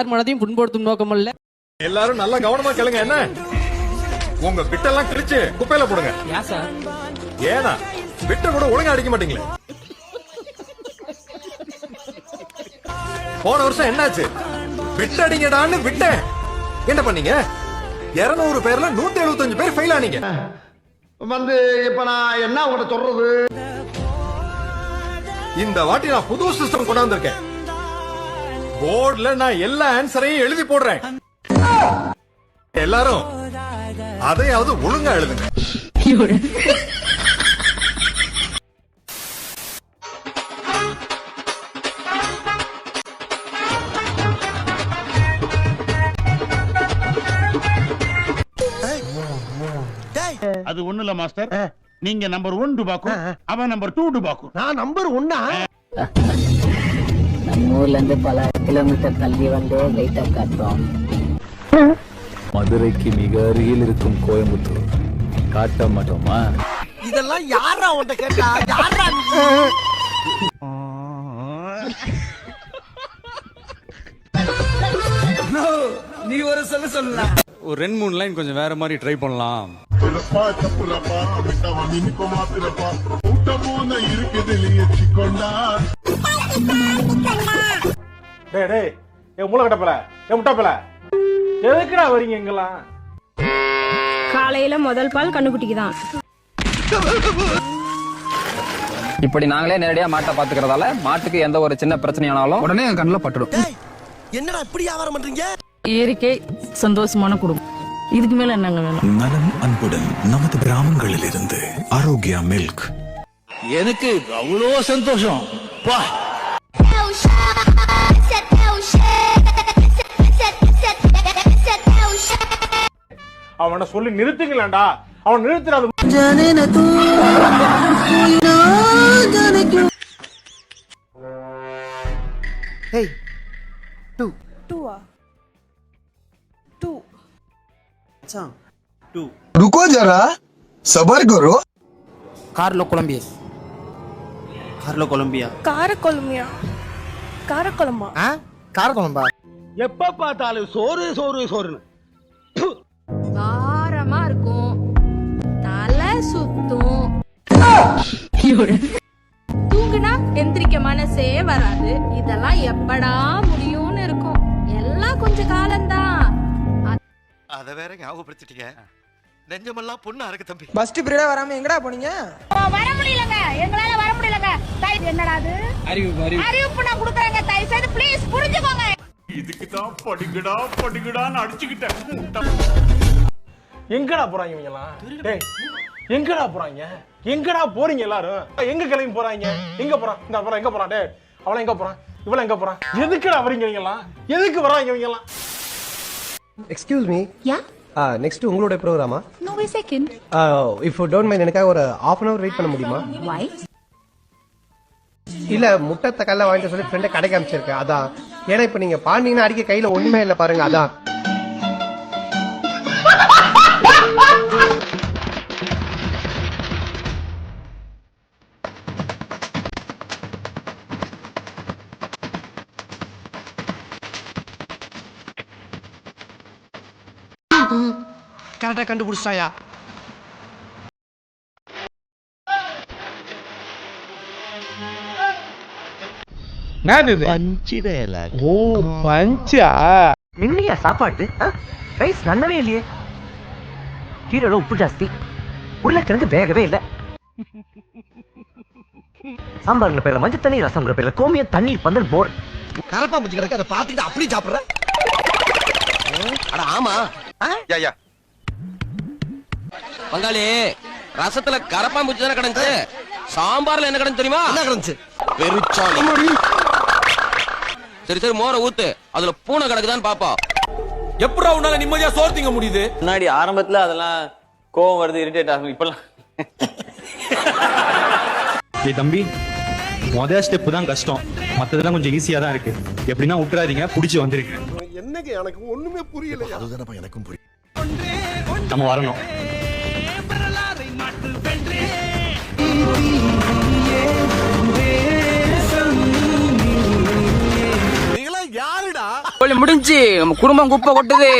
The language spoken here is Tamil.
யார் மனதையும் புண்படுத்தும் நோக்கம் அல்ல. எல்லாரும் நல்லா கவனமா கேளுங்க என்ன? உங்க பிட்டெல்லாம் கிழிச்சு குப்பையில போடுங்க. ஏன் பிட்ட கூட ஒழுங்கா அடிக்க மாட்டீங்களே. போன வருஷம் என்னாச்சு? பிட் அடிங்கடான்னு விட்டேன். என்ன பண்ணீங்க? இருநூறு பேர்ல நூத்தி எழுபத்தஞ்சு பேர் ஃபெயில் ஆனீங்க. வந்து இப்ப நான் என்ன உங்கள்கிட்ட சொல்றது? இந்த வாட்டி நான் புது சிஸ்டம் கொண்டு வந்திருக்கேன் போர்டுல நான் எல்லா ஆன்சரையும் எழுதி போடுறேன். எல்லாரும் அதையாவது ஒழுங்கா எழுதுங்க. அது ஒண்ணு இல்ல மாஸ்டர். நீங்க நம்பர் ஒன் டுபாக்கும் அவன் நம்பர் டூ டுபாக்கும். நான் நம்பர் ஒன்னா நம்ம ஊர்ல இருந்து பல கிலோமீட்டர் தள்ளி வந்து லைட்டா காட்டுறோம். மதுரைக்கு மிக அருகில் இருக்கும் கோயம்புத்தூர். காட்ட மாட்டோமா? இதெல்லாம் யாரா உன்கிட்ட கேட்டா? யாரா ஒரு ரெண்டு மூணு லைன் கொஞ்சம் வேற மாதிரி ட்ரை பண்ணலாம். டேய் டேய் ஏ முளை கட்டப்பல ஏ முட்டாப்பல எதுக்குடா வரீங்க எங்கெல்லாம் காலையில முதல் பால் கண்ணுக்குட்டிக்கு தான் இப்படி நாங்களே நேரடியா மாட்டை பாத்துக்கிறதால மாட்டுக்கு எந்த ஒரு சின்ன பிரச்சனையானாலும் உடனே என் கண்ணில் பட்டுடும். என்னடா இப்படி வியாபாரம் பண்றீங்க? இயற்கை சந்தோஷமான குடும்பம். இதுக்கு மேல என்னங்க வேணும்? நலம் அன்புடன் நமது கிராமங்களில் இருந்து ஆரோக்கியா மில்க். எனக்கு அவ்வளோ சந்தோஷம். பா. அவனை சொல்லி நிறுத்துங்களேன்டா அவன் நிறுத்துறாது ஹேய் रुको जरा सबर करो கார்ல குழம்பிய கார்ல கொலம்பியா காரக்குழம்பியா காரக்குழம்பா காரக்குழம்பா எப்ப பார்த்தாலும் சோறு சோறு சோறுன்னு சுத்தும். தூங்குனா எந்திரிக்க மனசே வராது. இதெல்லாம் எப்படா முடியும்னு இருக்கும். எல்லாம் கொஞ்ச காலம்தான். அத வேற ஞாபகப்படுத்திட்டீங்க. நெஞ்சமெல்லாம் பொண்ணு அறக்கு தம்பி. ஃபர்ஸ்ட் பீரியடா வராம எங்கடா போனீங்க? வர முடியலங்க. எங்களால வர முடியலங்க. தயவு என்னடா அது? அறிவு அறிவு அறிவிப்பு நான் கொடுக்குறேங்க. தயவு செய்து ப்ளீஸ் புரிஞ்சுக்கோங்க. இதுக்கு தான் படிக்கடா படிக்கடான்னு அடிச்சுக்கிட்டேன். எங்கடா போறாங்க இவங்க எல்லாம் டேய். எங்கடா போறாங்க? எங்கடா போறீங்க எல்லாரும்? எங்க கிளம்பி போறாங்க? எங்க போறான்? இந்த போறான் எங்க போறான்? டேய் அவள எங்க போறான்? இவள எங்க போறான்? எதுக்குடா வரீங்க இவங்க எல்லாம் எதுக்கு வராங்க இவங்க எல்லாம் எக்ஸ்கியூஸ் மீ யா நெக்ஸ்ட் உங்களோட ப்ரோக்ராமா no way second if don't mind எனக்காக ஒரு half அன் அவர் வெயிட் பண்ண முடியுமா? வை இல்ல முட்டை தக்கால வாங்கிட்டு சொல்லி ஃப்ரெண்டை கடைக்கு அமைச்சிருக்கேன் அதான். ஏன்னா இப்ப நீங்க பாண்டீங்கன்னா அடிக்க கையில ஒண்ணுமே இல்ல பாருங்க அதான். கரெக்டா கண்டுபிடிச்சாயா? ஓ பஞ்சா? இல்லையா சாப்பாடு? ரைஸ் நல்லாவே இல்லையே. கீரைல உப்பு ஜாஸ்தி. உருளைக்கிழங்கு வேகவே இல்ல. சாம்பார்ங்கிற பேர்ல மஞ்சள் தண்ணி ரசம்ங்கிற பேர்ல கோமியம் தண்ணீர் பந்தல் போர். கரப்பா முச்சு கிடக்கு அதை பார்த்துட்டு அப்படி சாப்பிடுற? அட ஆமா பங்காளி ரசத்துல கரப்பாம்பூச்சி தானே கிடந்துச்சு? சாம்பார்ல என்ன கிடந்து தெரியுமா? என்ன கிடந்துச்சு? பெருச்சாளி சரி சரி மோர ஊத்து. அதுல பூனை கிடக்குதான்னு பாப்பா எப்படா உன்னால நிம்மதியா சோறு திங்க முடியுது? முன்னாடி ஆரம்பத்துல அதெல்லாம் கோவம் வருது இரிட்டேட் ஆகும் இப்பெல்லாம். ஏய் தம்பி முதல் ஸ்டெப் தான் கஷ்டம். மத்ததெல்லாம் கொஞ்சம் ஈஸியா தான் இருக்கு. எப்படின்னா விட்டுறாதீங்க புடிச்சு வந்துருக்கு. என்னங்க எனக்கு ஒண்ணுமே புரியல அதுதானப்பா எனக்கும் புரியும் நம்ம வரணும். நீங்களா யாருடா? முடிஞ்சு நம்ம குடும்பம் குப்பை கொட்டுது.